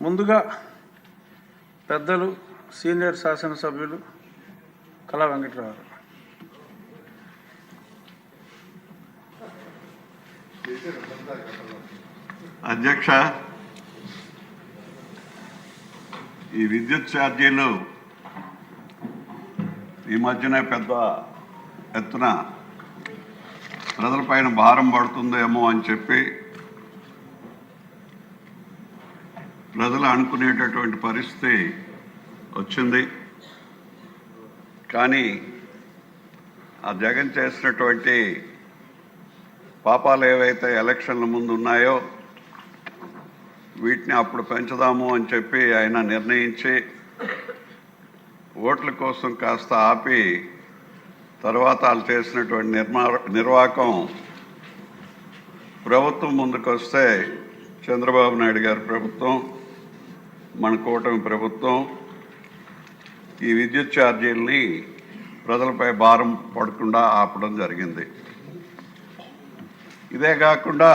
ముందుగా పెద్దలు సీనియర్ శాసనసభ్యులు కళా వెంకటరావు. అధ్యక్ష ఈ విద్యుత్ ఛార్జీలు ఈ మధ్యన పెద్ద ఎత్తున ప్రజలపైన భారం పడుతుందేమో అని చెప్పి ప్రజలు అనుకునేటటువంటి పరిస్థితి వచ్చింది. కానీ ఆ జగన్ చేసినటువంటి పాపాలు ఏవైతే ఎలక్షన్ల ముందు ఉన్నాయో వీటిని అప్పుడు పెంచుదాము అని చెప్పి ఆయన నిర్ణయించి ఓట్ల కోసం కాస్త ఆపి తర్వాత వాళ్ళు చేసినటువంటి నిర్మా నిర్వాహకం ప్రభుత్వం ముందుకొస్తే చంద్రబాబు నాయుడు గారి ప్రభుత్వం మన కూటమి ప్రభుత్వం ఈ విద్యుత్ ఛార్జీలని ప్రజలపై భారం పడకుండా ఆపడం జరిగింది. ఇదే కాకుండా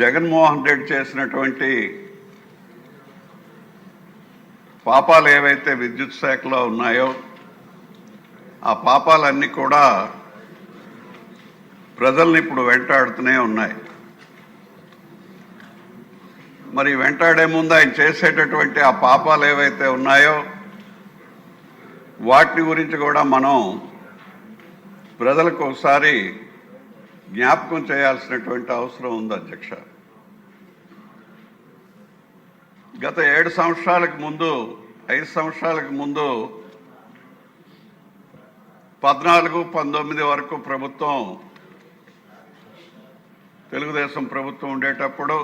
జగన్మోహన్ రెడ్డి చేసినటువంటి పాపాలు ఏవైతే విద్యుత్ శాఖలో ఉన్నాయో ఆ పాపాలన్నీ కూడా ప్రజల్ని ఇప్పుడు వెంటాడుతూనే ఉన్నాయి. మరి వెంటాడే ముందు ఆయన చేసేటటువంటి ఆ పాపాలు ఏవైతే ఉన్నాయో వాటిని గురించి కూడా మనం ప్రజలకు ఒకసారి జ్ఞాపకం చేయాల్సినటువంటి అవసరం ఉంది అధ్యక్ష. గత ఏడు సంవత్సరాలకు ముందు ఐదు సంవత్సరాలకు ముందు పద్నాలుగు పంతొమ్మిది వరకు ప్రభుత్వం తెలుగుదేశం ప్రభుత్వం ఉండేటప్పుడు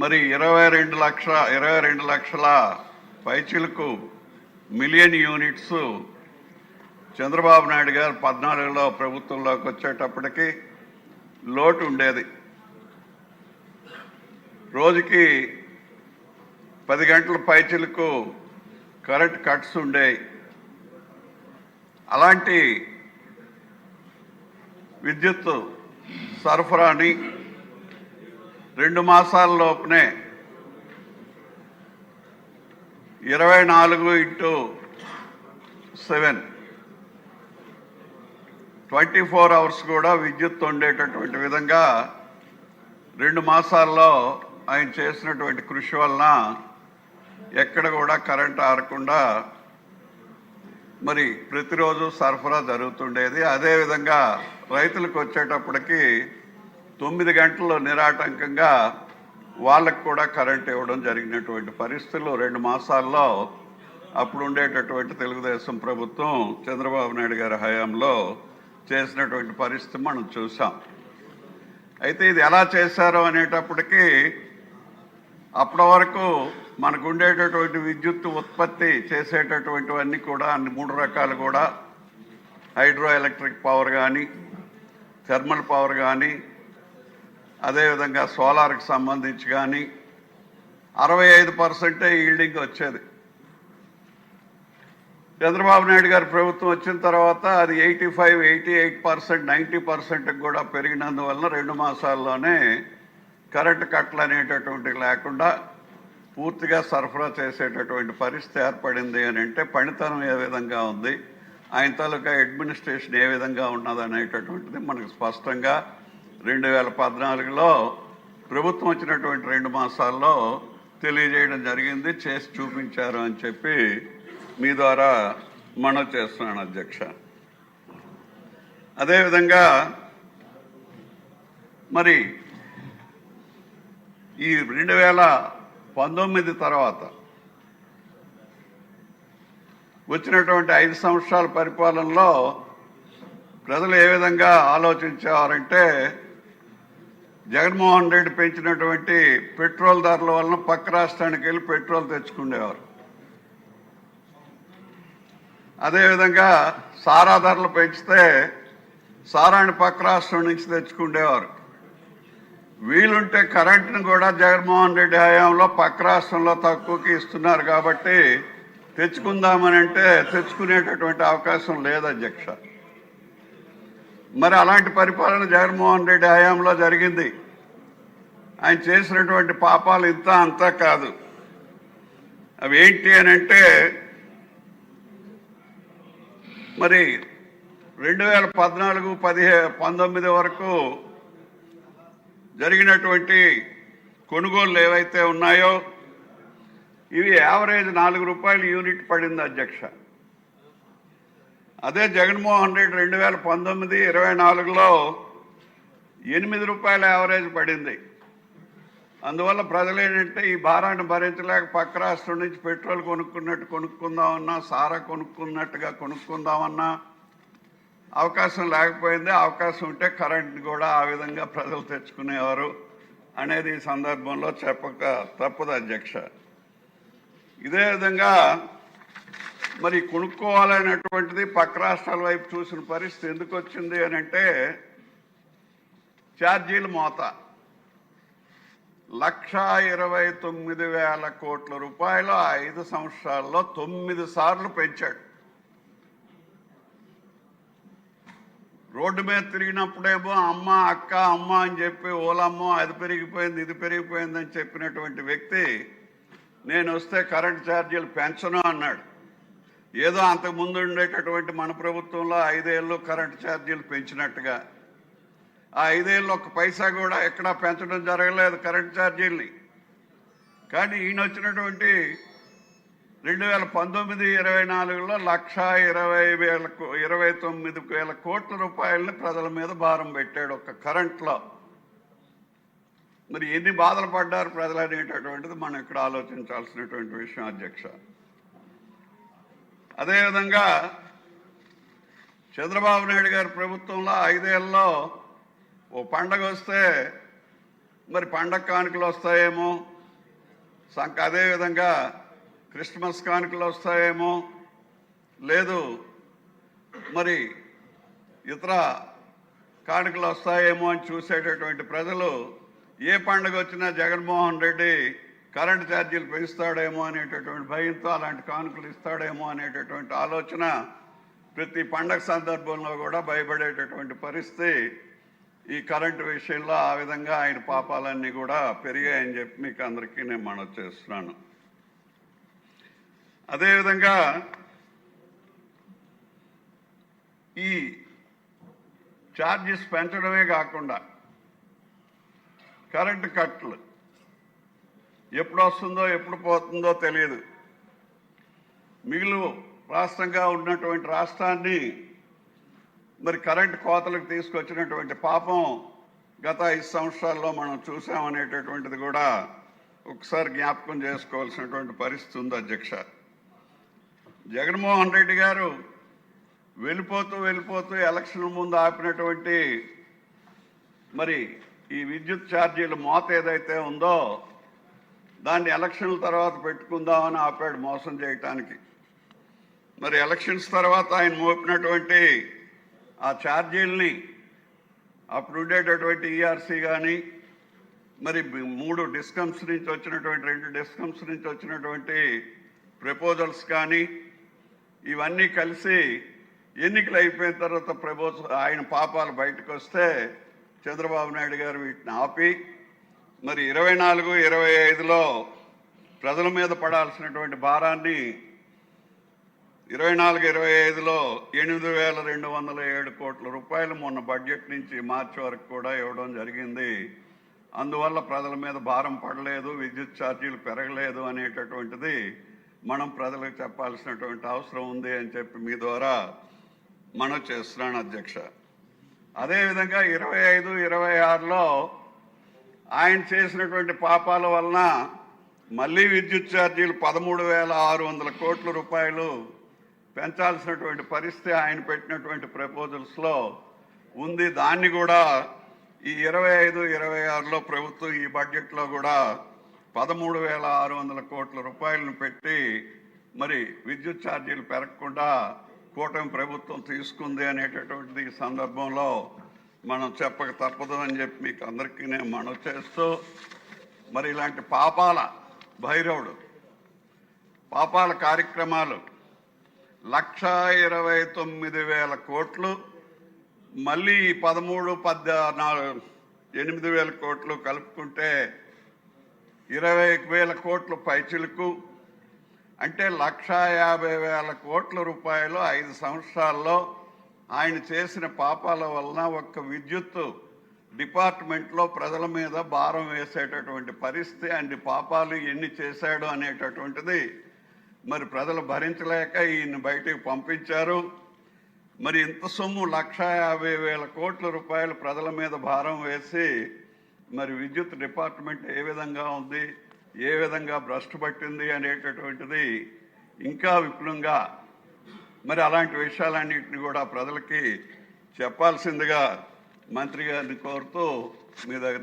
మరి ఇరవై రెండు లక్షల ఇరవై రెండు లక్షల పైచిలకు మిలియన్ యూనిట్స్ చంద్రబాబు నాయుడు గారు పద్నాలుగులో ప్రభుత్వంలోకి వచ్చేటప్పటికి లోటు ఉండేది. రోజుకి పది గంటల పైచిలకు కరెంట్ కట్స్ ఉండేవి అలాంటి విద్యుత్ సరఫరాని రెండు మాసాల లోపునే ఇరవై నాలుగు into seven. Twenty four hours కూడా విద్యుత్ ఉండేటటువంటి విధంగా రెండు మాసాల్లో ఆయన చేసినటువంటి కృషి వలన ఎక్కడ కూడా కరెంట్ ఆరకుండా మరి ప్రతిరోజు సరఫరా జరుగుతుండేది. అదేవిధంగా రైతులకు వచ్చేటప్పటికి తొమ్మిది గంటల్లో నిరాటంకంగా వాళ్ళకు కూడా కరెంట్ ఇవ్వడం జరిగినటువంటి పరిస్థితులు రెండు మాసాల్లో అప్పుడు ఉండేటటువంటి తెలుగుదేశం ప్రభుత్వం చంద్రబాబు నాయుడు గారి హయాంలో చేసినటువంటి పరిస్థితి మనం చూసాం. అయితే ఇది ఎలా చేశారో అనేటప్పటికీ అప్పటి వరకు మనకు ఉండేటటువంటి విద్యుత్ ఉత్పత్తి చేసేటటువంటివన్నీ కూడా అన్ని మూడు రకాలు కూడా హైడ్రో ఎలక్ట్రిక్ పవర్ కానీ థర్మల్ పవర్ కానీ అదేవిధంగా సోలార్కి సంబంధించి కానీ అరవై ఐదు పర్సెంటే ఈల్డింగ్ వచ్చేది. చంద్రబాబు నాయుడు గారి ప్రభుత్వం వచ్చిన తర్వాత అది eighty five eighty eight percent ninety పర్సెంట్కి కూడా పెరిగినందువలన రెండు మాసాల్లోనే కరెంట్ కట్లు అనేటటువంటి లేకుండా పూర్తిగా సరఫరా చేసేటటువంటి పరిస్థితి ఏర్పడింది అని అంటే పనితనం ఏ విధంగా ఉంది ఆయన తాలూకా అడ్మినిస్ట్రేషన్ ఏ విధంగా ఉన్నది అనేటటువంటిది మనకు స్పష్టంగా రెండు వేల పద్నాలుగులో ప్రభుత్వం వచ్చినటువంటి రెండు మాసాల్లో తెలియజేయడం జరిగింది చేసి చూపించారు అని చెప్పి మీ ద్వారా మనం చేస్తున్నాను అధ్యక్ష. అదేవిధంగా మరి ఈ రెండు వేల పంతొమ్మిది తర్వాత వచ్చినటువంటి ఐదు సంవత్సరాల పరిపాలనలో ప్రజలు ఏ విధంగా ఆలోచించేవారంటే జగన్మోహన్ రెడ్డి పెంచినటువంటి పెట్రోల్ ధరల వలన పక్క రాష్ట్రానికి వెళ్ళి పెట్రోల్ తెచ్చుకునేవారు. అదేవిధంగా సారా ధరలు పెంచితే సారాన్ని పక్క రాష్ట్రం నుంచి తెచ్చుకునేవారు వీలుంటే కరెంటును కూడా జగన్మోహన్ రెడ్డి హయాంలో పక్క రాష్ట్రంలో తక్కువకి ఇస్తున్నారు కాబట్టి తెచ్చుకుందామని అంటే తెచ్చుకునేటటువంటి అవకాశం లేదు అధ్యక్ష. మరి అలాంటి పరిపాలన జగన్మోహన్ రెడ్డి హయాంలో జరిగింది. ఆయన చేసినటువంటి పాపాలు ఇంత అంతా కాదు. అవి ఏంటి అని అంటే మరి రెండు వేల పద్నాలుగు పదిహే పంతొమ్మిది వరకు జరిగినటువంటి కొనుగోలు ఏవైతే ఉన్నాయో ఇవి యావరేజ్ నాలుగు రూపాయలు యూనిట్ పడింది అధ్యక్ష. అదే జగన్మోహన్ రెడ్డి రెండు వేల పంతొమ్మిది ఇరవై నాలుగులో ఎనిమిది రూపాయల యావరేజ్ పడింది. అందువల్ల ప్రజలు ఏంటంటే ఈ భారాన్ని భరించలేక పక్క రాష్ట్రం నుంచి పెట్రోల్ కొనుక్కున్నట్టు కొనుక్కుందామన్నా సారా కొనుక్కున్నట్టుగా కొనుక్కుందామన్నా అవకాశం లేకపోయింది. అవకాశం ఉంటే కరెంట్ కూడా ఆ విధంగా ప్రజలు తెచ్చుకునేవారు అనేది ఈ సందర్భంలో చెప్పక తప్పదు అధ్యక్ష. ఇదే విధంగా మరి కొనుక్కోవాలనేటువంటిది పక్క రాష్ట్రాల వైపు చూసిన పరిస్థితి ఎందుకు వచ్చింది అని అంటే ఛార్జీలు మోత. లక్షా ఇరవై తొమ్మిది వేల కోట్ల రూపాయలు ఐదు సంవత్సరాల్లో తొమ్మిది సార్లు పెంచాడు. రోడ్డు మీద తిరిగినప్పుడేమో అమ్మ అక్క అమ్మ అని చెప్పి ఓలమ్మో అది పెరిగిపోయింది ఇది పెరిగిపోయింది అని చెప్పినటువంటి వ్యక్తి నేను వస్తే కరెంట్ ఛార్జీలు పెంచను అన్నాడు. ఏదో అంతకుముందు ఉండేటటువంటి మన ప్రభుత్వంలో ఐదేళ్ళు కరెంట్ ఛార్జీలు పెంచినట్టుగా ఆ ఐదేళ్ళు ఒక పైసా కూడా ఎక్కడా పెంచడం జరగలేదు కరెంట్ ఛార్జీల్ని. కానీ ఈయన వచ్చినటువంటి రెండు వేల పంతొమ్మిది ఇరవై నాలుగులో లక్ష ఇరవై వేల కో- ఇరవై తొమ్మిది వేల కోట్ల రూపాయలని ప్రజల మీద భారం పెట్టాడు ఒక కరెంట్లో మరి ఎన్ని బాధలు పడ్డారు ప్రజలు అనేటటువంటిది మనం ఇక్కడ ఆలోచించాల్సినటువంటి విషయం అధ్యక్ష. అదేవిధంగా చంద్రబాబు నాయుడు గారి ప్రభుత్వంలో ఐదేళ్ళలో ఓ పండగ వస్తే మరి పండగ కానుకలు వస్తాయేమో? సంక అదేవిధంగా క్రిస్మస్ కానుకలు వస్తాయేమో? లేదు మరి ఇతర కానుకలు వస్తాయేమో అని చూసేటటువంటి ప్రజలు ఏ పండుగ వచ్చినా జగన్మోహన్ రెడ్డి కరెంట్ ఛార్జీలు పెంచుతాడేమో అనేటటువంటి భయంతో అలాంటి కానుకలు ఇస్తాడేమో అనేటటువంటి ఆలోచన ప్రతి పండగ సందర్భంలో కూడా భయపడేటటువంటి పరిస్థితి ఈ కరెంటు విషయంలో ఆ విధంగా ఆయన పాపాలన్నీ కూడా పెరిగాయని చెప్పి మీకు అందరికీ నేను మనవి చేస్తున్నాను. అదేవిధంగా ఈ ఛార్జెస్ పెంచడమే కాకుండా కరెంటు కట్లు ఎప్పుడు వస్తుందో ఎప్పుడు పోతుందో తెలియదు. మిగులు రాష్ట్రంగా ఉన్నటువంటి రాష్ట్రాన్ని మరి కరెంట్ కోతలకు తీసుకొచ్చినటువంటి పాపం గత ఐదు సంవత్సరాల్లో మనం చూసామనేటటువంటిది కూడా ఒకసారి జ్ఞాపకం చేసుకోవాల్సినటువంటి పరిస్థితి ఉంది అధ్యక్ష. జగన్మోహన్ రెడ్డి గారు వెళ్ళిపోతూ వెళ్ళిపోతూ ఎలక్షన్ ముందు ఆపినటువంటి మరి ఈ విద్యుత్ ఛార్జీల మోత ఏదైతే ఉందో దాన్ని ఎలక్షన్ల తర్వాత పెట్టుకుందామని ఆపాడు మోసం చేయటానికి. మరి ఎలక్షన్స్ తర్వాత ఆయన మోపినటువంటి ఆ ఛార్జీల్ని అప్పుడు ఉండేటటువంటి ఈఆర్సీ కానీ మరి మూడు డిస్కమ్స్ నుంచి వచ్చినటువంటి రెండు డిస్కమ్స్ నుంచి వచ్చినటువంటి ప్రపోజల్స్ కానీ ఇవన్నీ కలిసి ఎన్నికలు అయిపోయిన తర్వాత ప్రపోజల్ ఆయన పాపాలు బయటకు వస్తే చంద్రబాబు నాయుడు గారు వీటిని ఆపి మరి ఇరవై నాలుగు ఇరవై ఐదులో ప్రజల మీద పడాల్సినటువంటి భారాన్ని ఇరవై నాలుగు ఇరవై ఐదులో ఎనిమిది వేల రెండు వందల ఏడు కోట్ల రూపాయలు మొన్న బడ్జెట్ నుంచి మార్చి వరకు కూడా ఇవ్వడం జరిగింది. అందువల్ల ప్రజల మీద భారం పడలేదు విద్యుత్ ఛార్జీలు పెరగలేదు అనేటటువంటిది మనం ప్రజలకు చెప్పాల్సినటువంటి అవసరం ఉంది అని చెప్పి మీ ద్వారా మనం చేస్తున్నాను అధ్యక్ష. అదేవిధంగా ఇరవై ఐదు ఇరవై ఆరులో ఆయన చేసినటువంటి పాపాల వలన మళ్ళీ విద్యుత్ ఛార్జీలు పదమూడు వేల ఆరు వందల కోట్ల రూపాయలు పెంచాల్సినటువంటి పరిస్థితి ఆయన పెట్టినటువంటి ప్రపోజల్స్లో ఉంది. దాన్ని కూడా ఈ ఇరవై ఐదు ఇరవై ఆరులో ప్రభుత్వం ఈ బడ్జెట్లో కూడా పదమూడు వేల ఆరు వందల కోట్ల రూపాయలను పెట్టి మరి విద్యుత్ ఛార్జీలు పెరగకుండా కూటమి ప్రభుత్వం తీసుకుంది అనేటటువంటిది ఈ సందర్భంలో మనం చెప్పక తప్పదు అని చెప్పి మీకు అందరికీ నేను మనవి చేస్తూ మరి ఇలాంటి పాపాల భైరవుడు పాపాల కార్యక్రమాలు లక్ష ఇరవై తొమ్మిది వేల కోట్లు మళ్ళీ పదమూడు పద్నాలుగు ఎనిమిది వేల కోట్లు కలుపుకుంటే ఇరవై వేల కోట్లు పైచిలుకు. అంటే లక్షా యాభై వేల కోట్ల రూపాయలు ఐదు సంవత్సరాల్లో ఆయన చేసిన పాపాల వలన ఒక్క విద్యుత్ డిపార్ట్మెంట్లో ప్రజల మీద భారం వేసేటటువంటి పరిస్థితి అండ్ పాపాలు ఎన్ని చేశాడు అనేటటువంటిది మరి ప్రజలు భరించలేక ఈయన బయటికి పంపించారు. మరి ఇంత సొమ్ము లక్ష యాభై వేల కోట్ల రూపాయలు ప్రజల మీద భారం వేసి మరి విద్యుత్ డిపార్ట్మెంట్ ఏ విధంగా ఉంది ఏ విధంగా భ్రష్టు పట్టింది అనేటటువంటిది ఇంకా విపులంగా మరి అలాంటి విషయాలన్నింటినీ కూడా ప్రజలకి చెప్పాల్సిందిగా మంత్రి గారిని కోరుతూ మీ దగ్గర